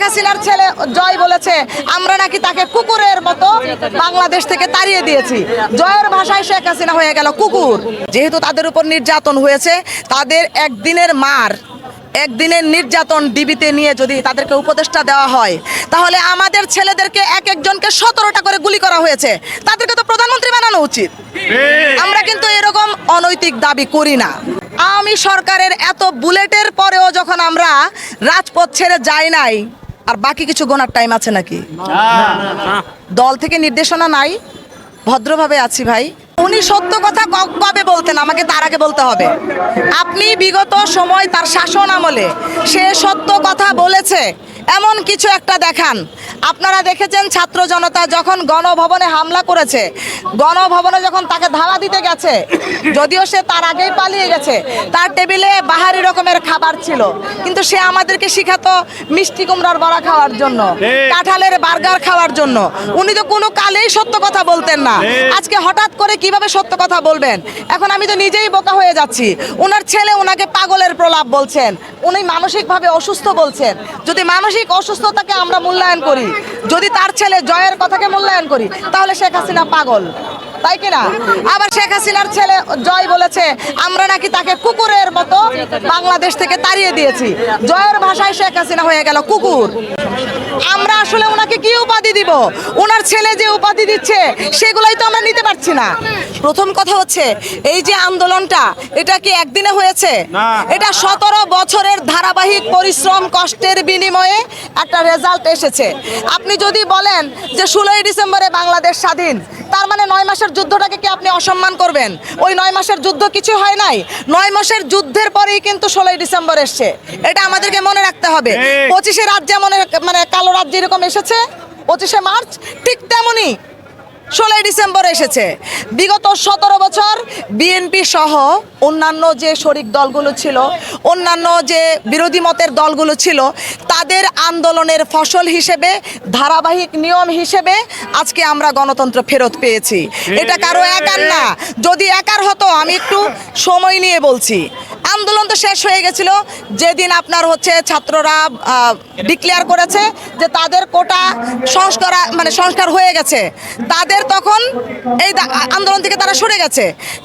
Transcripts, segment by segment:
শেখ হাসিনার ছেলে জয় বলেছে, আমরা নাকি তাকে কুকুরের মতো বাংলাদেশ থেকে তাড়িয়ে দিয়েছি। জয়ের ভাষায় শেখ হাসিনা হয়ে গেল কুকুর। যেহেতু তাদের উপর নির্যাতন হয়েছে, তাদের একদিনের মার, একদিনের নির্যাতন ডিবিতে নিয়ে যদি তাদেরকে উপদেষ্টা দেওয়া হয়, তাহলে আমাদের ছেলেদেরকে এক একজনকে সতেরোটা করে গুলি করা হয়েছে। তাদেরকে তো প্রধানমন্ত্রী বানানো উচিত। আমরা কিন্তু এরকম অনৈতিক দাবি করি না। আওয়ামী সরকারের এত বুলেটের পরেও যখন আমরা রাজপথ ছেড়ে যাই নাই আর বাকি কিছু গোনার টাইম আছে নাকি? দল থেকে নির্দেশনা নাই? ভদ্রভাবে আছি ভাই। উনি সত্য কথা কবে বলতেন? আমাকে তার আগে বলতে হবে। আপনি বিগত সময় তার শাসন আমলে সে সত্য কথা বলেছে। এমন কিছু একটা দেখান। আপনারা দেখেছেন ছাত্র জনতা যখন গণভবনে হামলা করেছে গণভবনে যখন তাকে ধাওয়া দিতে গেছে যদিও সে তার আগেই পালিয়ে গেছে তার টেবিলে বাহারি রকমের খাবার ছিল। কিন্তু সে আমাদেরকে শিখাতো মিষ্টি কুমড়ার বড়া খাওয়ার জন্য কাঁঠালের বার্গার খাওয়ার জন্য। উনি তো কোনো কালেই সত্য কথা বলতেন না। আজকে হঠাৎ করে কীভাবে সত্য কথা বলবেন? এখন আমি তো নিজেই বোকা হয়ে যাচ্ছি। ওনার ছেলে ওনাকে পাগলের প্রলাপ বলছেন। উনি মানসিকভাবে অসুস্থ বলছেন। যদি মানসিক অসুস্থতাকে আমরা মূল্যায়ন করি। যদি তার ছেলে জয়ের কথাকে মূল্যায়ন করি, তাহলে শেখ হাসিনা পাগল। তাই কিনা আবার শেখ হাসিনার ছেলে জয় বলেছে, আমরা নাকি তাকে কুকুরের মতো বাংলাদেশ থেকে তাড়িয়ে দিয়েছি। জয়ের ভাষায় শেখ হাসিনা হয়ে গেল কুকুর। আমরা আসলে ওনাকে কি উপাধি দিব? ওনার ছেলে যে উপাধি দিচ্ছে সেগুলাই তো আমরা নিতে পারছি না। প্রথম কথা হচ্ছে এই যে আন্দোলনটা এটা কি একদিনে হয়েছে? এটা সতেরো বছরের ধারাবাহিক পরিশ্রম কষ্টের বিনিময়ে একটা রেজাল্ট এসেছে। আপনি যদি বলেন যে ষোলোই ডিসেম্বরে বাংলাদেশ স্বাধীন তার মানে নয় মাসের যুদ্ধটাকে কি আপনি অসম্মান করবেন? ওই নয় মাসের যুদ্ধ কিছু হয় নাই? নয় মাসের যুদ্ধের পরেই কিন্তু ষোলোই ডিসেম্বর এসছে। এটা আমাদেরকে মনে রাখতে হবে। পঁচিশে রাত যেমন মানে কালো রাত যেরকম এসেছে, পঁচিশে মার্চ, ঠিক তেমনই ষোলোই ডিসেম্বর এসেছে। বিগত সতেরো বছর বিএনপি সহ অন্যান্য যে শরিক দলগুলো ছিল, অন্যান্য যে বিরোধী মতের দলগুলো ছিল, তাদের আন্দোলনের ফসল হিসেবে, ধারাবাহিক নিয়ম হিসেবে আজকে আমরা গণতন্ত্র ফেরত পেয়েছি। এটা কারও একার না। যদি একার হতো, আমি একটু সময় নিয়ে বলছি। আন্দোলন তো শেষ হয়ে গেছিল। যেদিন আপনার হচ্ছে ছাত্ররা ডিক্লেয়ার করেছে যে তাদের কোটা সংস্কার মানে সংস্কার হয়ে গেছে। তাদের তখন এই আন্দোলন থেকে তারা সরে গেছে।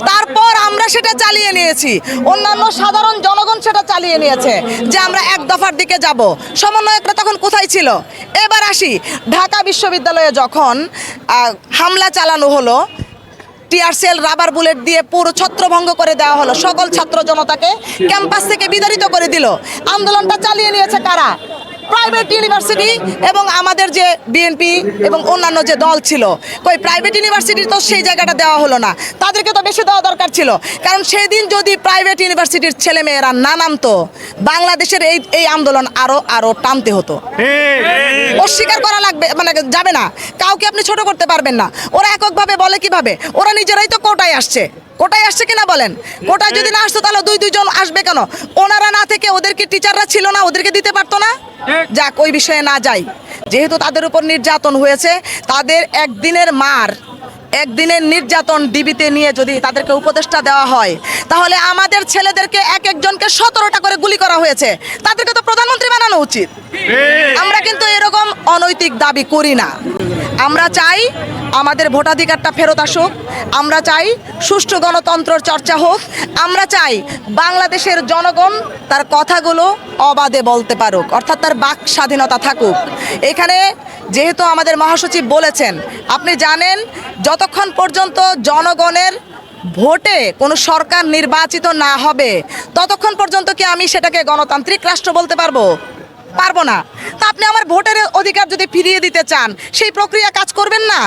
তারপর আমরা সেটা চালিয়ে নিয়েছি। অন্যান্য সাধারণ জনগণ সেটা চালিয়ে নিয়েছে যে আমরা এক দফার দিকে যাব। সমন্বয়করা তখন কোথায় ছিল? এবার আসি, ঢাকা বিশ্ববিদ্যালয়ে যখন হামলা চালানো হলো টিআরসেল রাবার বুলেট দিয়ে পুরো ছত্রভঙ্গ করে দেওয়া হলো। সকল ছাত্র জনতাকে ক্যাম্পাস থেকে বিতাড়িত করে দিল। আন্দোলনটা চালিয়ে নিয়েছে কারা? প্রাইভেট ইউনিভার্সিটি এবং আমাদের যে বিএনপি এবং অন্যান্য যে দল ছিল। কই প্রাইভেট ইউনিভার্সিটির তো সেই জায়গাটা দেওয়া হলো না। তাদেরকে তো বেশি দেওয়া দরকার ছিল। কারণ সেদিন যদি প্রাইভেট ইউনিভার্সিটির ছেলেমেয়েরা না নামতো বাংলাদেশের এই এই আন্দোলন আরও আরও টানতে হতো। অস্বীকার করা লাগবে মানে যাবে না। কাউকে আপনি ছোট করতে পারবেন না। ওরা এককভাবে বলে কীভাবে? ওরা নিজেরাই তো কোটায় আসছে। কোটায় আসছে কিনা বলেন? কোটায় যদি না আসতো তাহলে দুই দুইজন আসবে কেন? ওনারা না থেকে ওদেরকে টিচাররা ছিল না ওদেরকে দিতে পারতো না? যাক ওই বিষয়ে না যাই। যেহেতু তাদের উপর নির্যাতন হয়েছে তাদের একদিনের মার একদিনের নির্যাতন ডিবিতে নিয়ে যদি তাদেরকে উপদেষ্টা দেওয়া হয় তাহলে আমাদের ছেলেদেরকে এক একজনকে সতেরোটা করে গুলি করা হয়েছে। তাদেরকে তো প্রধানমন্ত্রী বানানো উচিত। আমরা কিন্তু এরকম অনৈতিক দাবি করি না। আমরা চাই আমাদের ভোটাধিকারটা ফেরত আসুক, আমরা চাই সুষ্ঠু গণতন্ত্রের চর্চা হোক, আমরা চাই বাংলাদেশের জনগণ তার কথাগুলো অবাধে বলতে পারুক, অর্থাৎ তার বাক স্বাধীনতা থাকুক। এখানে যেহেতু আমাদের মহাসচিব বলেছেন, আপনি জানেন যতক্ষণ পর্যন্ত জনগণের ভোটে কোনো সরকার নির্বাচিত না হবে, ততক্ষণ পর্যন্ত কি আমি সেটাকে গণতান্ত্রিক রাষ্ট্র বলতে পারব? পারব না। তা আপনি আমার ভোটের অধিকার যদি ফিরিয়ে দিতে চান সেই প্রক্রিয়া কাজ করবেন না?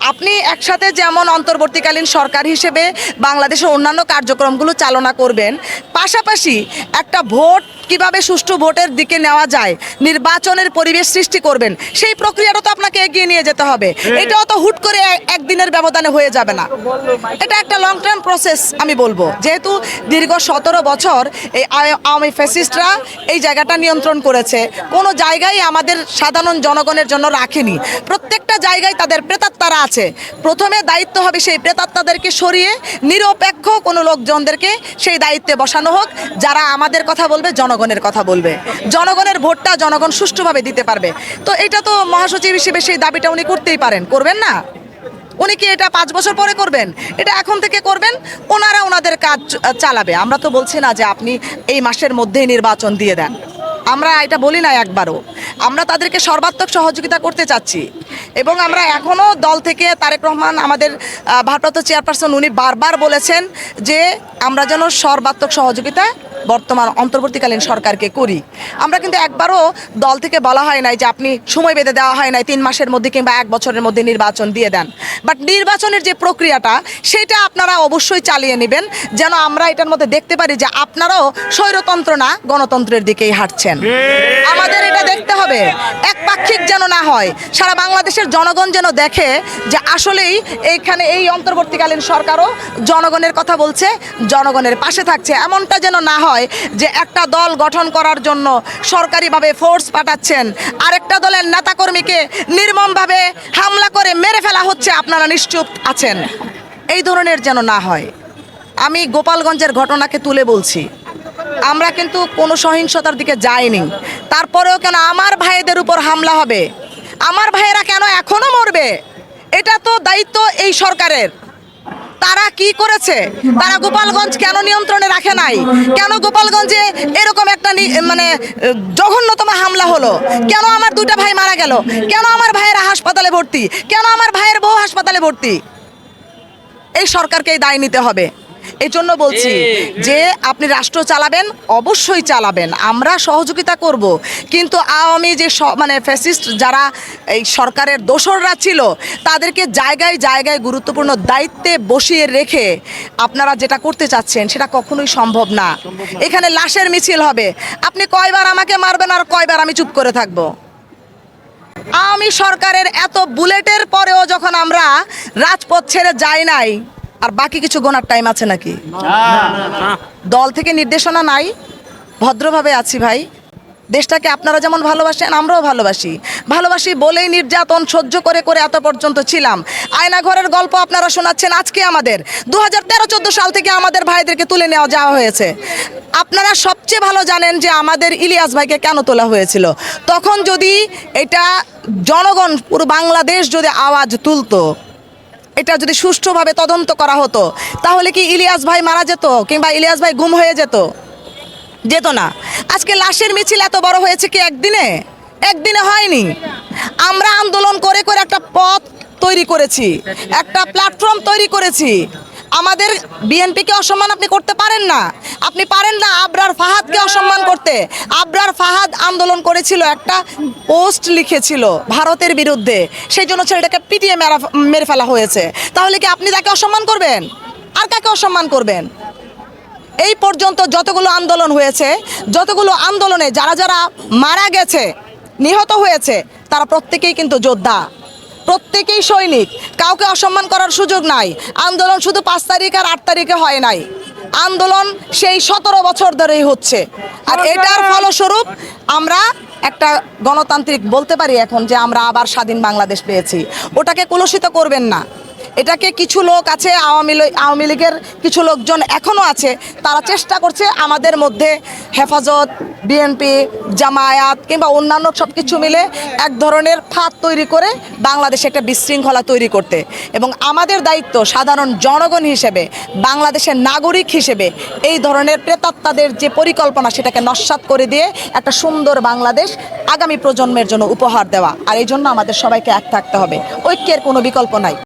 আপনি একসাথে যেমন অন্তর্বর্তীকালীন সরকার হিসেবে বাংলাদেশের অন্যান্য কার্যক্রমগুলো চালনা করবেন পাশাপাশি একটা ভোট কীভাবে সুষ্ঠু ভোটের দিকে নেওয়া যায় নির্বাচনের পরিবেশ সৃষ্টি করবেন সেই প্রক্রিয়াটা তো আপনাকে এগিয়ে নিয়ে যেতে হবে। এটাও তো হুট করে একদিনের ব্যবধানে হয়ে যাবে না। এটা একটা লং টার্ম প্রসেস আমি বলব। যেহেতু দীর্ঘ সতেরো বছর এই আওয়ামী ফ্যাসিস্টরা এই জায়গাটা নিয়ন্ত্রণ করেছে কোনো জায়গায় আমাদের সাধারণ জনগণের জন্য রাখেনি। প্রত্যেকটা জায়গায় তাদের প্রেতাত্মারা আছে। প্রথমে দায়িত্ব হবে সেই প্রেতাত্মাদেরকে সরিয়ে, নিরপেক্ষ কোনো লোকজনদেরকে সেই দায়িত্বে বসানো হোক, যারা আমাদের কথা বলবে, জনগণের কথা বলবে। জনগণের ভোটটা জনগণ সুষ্ঠুভাবে দিতে পারবে। তো এটা তো মহাসচিব হিসেবে সেই দাবিটা উনি করতেই পারেন। করবেন না? উনি কি এটা পাঁচ বছর পরে করবেন? এটা এখন থেকে করবেন? ওনারা ওনাদের কাজ চালাবে। আমরা তো বলছি না যে আপনি এই মাসের মধ্যেই নির্বাচন দিয়ে দেন। আমরা এটা বলি না একবারও। আমরা তাদেরকে সর্বাত্মক সহযোগিতা করতে চাচ্ছি। এবং আমরা এখনও দল থেকে তারেক রহমান আমাদের ভারপ্রাপ্ত চেয়ারপারসন উনি বারবার বলেছেন যে আমরা যেন সর্বাত্মক সহযোগিতা বর্তমান অন্তর্বর্তীকালীন সরকারকে করি। আমরা কিন্তু একবারও দল থেকে বলা হয় নাই যে আপনি সময় বেঁধে দেওয়া হয় নাই, তিন মাসের মধ্যে কিংবা এক বছরের মধ্যে নির্বাচন দিয়ে দেন। বাট নির্বাচনের যে প্রক্রিয়াটা, সেটা আপনারা অবশ্যই চালিয়ে নেবেন, যেন আমরা এটার মধ্যে দেখতে পারি যে আপনারাও স্বৈরতন্ত্র না, গণতন্ত্রের দিকেই হাঁটছেন। আমাদের এটা দেখতে হবে। একপাক্ষিক যেন না হয়, সারা বাংলাদেশের জনগণ যেন দেখে যে আসলেই এইখানে এই অন্তর্বর্তীকালীন সরকারও জনগণের কথা বলছে, জনগণের পাশে থাকছে। এমনটা যেন না হয় যে একটা দল গঠন করার জন্য সরকারিভাবে ফোর্স পাঠাচ্ছেন, আরেকটা দলের নেতাকর্মীকে নির্মমভাবে হামলা করে মেরে ফেলা হচ্ছে, আপনারা নিশ্চুপ আছেন। এই ধরনের যেন না হয়। আমি গোপালগঞ্জের ঘটনাকে তুলে বলছি আমরা কিন্তু কোনো সহিংসতার দিকে যাইনি। তারপরেও কেন আমার ভাইদের উপর হামলা হবে? আমার ভাইয়েরা কেন এখনও মরবে? এটা তো দায়িত্ব এই সরকারের। তারা কি করেছে? তারা গোপালগঞ্জ কেন নিয়ন্ত্রণে রাখে নাই? কেন গোপালগঞ্জে এরকম একটা মানে জঘন্যতম হামলা হলো? কেন আমার দুটা ভাই মারা গেল? কেন আমার ভাইয়েরা হাসপাতালে ভর্তি? কেন আমার ভাইয়ের বউ হাসপাতালে ভর্তি? এই সরকারকেই দায় নিতে হবে। এই জন্য বলছি যে আপনি রাষ্ট্র চালাবেন অবশ্যই চালাবেন। আমরা সহযোগিতা করব। কিন্তু আওয়ামী যে মানে ফ্যাসিস্ট যারা এই সরকারের দোসররা ছিল তাদেরকে জায়গায় জায়গায় গুরুত্বপূর্ণ দায়িত্বে বসিয়ে রেখে আপনারা যেটা করতে চাচ্ছেন সেটা কখনোই সম্ভব না। এখানে লাশের মিছিল হবে। আপনি কয়বার আমাকে মারবেন আর কয়বার আমি চুপ করে থাকব? আওয়ামী সরকারের এত বুলেটের পরেও যখন আমরা রাজপথ ছেড়ে যাই নাই আর বাকি কিছু গোনার টাইম আছে নাকি? দল থেকে নির্দেশনা নাই ভদ্রভাবে আছি ভাই। দেশটাকে আপনারা যেমন ভালোবাসেন আমরাও ভালোবাসি। ভালোবাসি বলেই নির্যাতন সহ্য করে করে এত পর্যন্ত ছিলাম। আয়না ঘরের গল্প আপনারা শোনাচ্ছেন আজকে আমাদের। দু হাজার তেরো চোদ্দ সাল থেকে আমাদের ভাইদেরকে তুলে নেওয়া যাওয়া হয়েছে। আপনারা সবচেয়ে ভালো জানেন যে আমাদের ইলিয়াস ভাইকে কেন তোলা হয়েছিল। তখন যদি এটা জনগণ পুরো বাংলাদেশ যদি আওয়াজ তুলতো এটা যদি সুষ্ঠুভাবে তদন্ত করা হতো, তাহলে কি ইলিয়াস ভাই মারা যেত কিংবা ইলিয়াস ভাই গুম হয়ে যেত? যেত না। আজকে লাশের মিছিল এত বড় হয়েছে কি একদিনে? একদিনে হয়নি। আমরা আন্দোলন করে করে একটা পথ তৈরি করেছি, একটা প্ল্যাটফর্ম তৈরি করেছি। আমাদের বিএনপিকে অসম্মান আপনি করতে পারেন না। আপনি পারেন না আবরার ফাহাদকে অসম্মান করতে। আবরার ফাহাদ আন্দোলন করেছিল, একটা পোস্ট লিখেছিল ভারতের বিরুদ্ধে। সেই জন্য ছেলেটাকে পিটিয়ে মেরা, মেরে ফেলা হয়েছে। তাহলে কি আপনি তাকে অসম্মান করবেন? আর কাকে অসম্মান করবেন? এই পর্যন্ত যতগুলো আন্দোলন হয়েছে, যতগুলো আন্দোলনে যারা যারা মারা গেছে, নিহত হয়েছে, তারা প্রত্যেকেই কিন্তু যোদ্ধা। প্রত্যেকেই সৈনিক। কাউকে অসম্মান করার সুযোগ নাই। আন্দোলন শুধু পাঁচ তারিখ আর আট তারিখে হয় নাই। আন্দোলন সেই সতেরো বছর ধরেই হচ্ছে। আর এটার ফলস্বরূপ আমরা একটা গণতান্ত্রিক বলতে পারি এখন যে আমরা আবার স্বাধীন বাংলাদেশ পেয়েছি। ওটাকে কলুষিত করবেন না। এটাকে কিছু লোক আছে, আওয়ামী আওয়ামী লীগের কিছু লোকজন এখনও আছে, তারা চেষ্টা করছে আমাদের মধ্যে হেফাজত, বিএনপি, জামায়াত কিংবা অন্যান্য সব কিছু মিলে এক ধরনের ফাঁদ তৈরি করে বাংলাদেশে একটা বিশৃঙ্খলা তৈরি করতে। এবং আমাদের দায়িত্ব সাধারণ জনগণ হিসেবে, বাংলাদেশের নাগরিক হিসেবে এই ধরনের প্রেতাত্মাদের যে পরিকল্পনা সেটাকে নস্বাত করে দিয়ে একটা সুন্দর বাংলাদেশ আগামী প্রজন্মের জন্য উপহার দেওয়া। আর এই জন্য আমাদের সবাইকে এক থাকতে হবে। ঐক্যের কোনো বিকল্প নাই।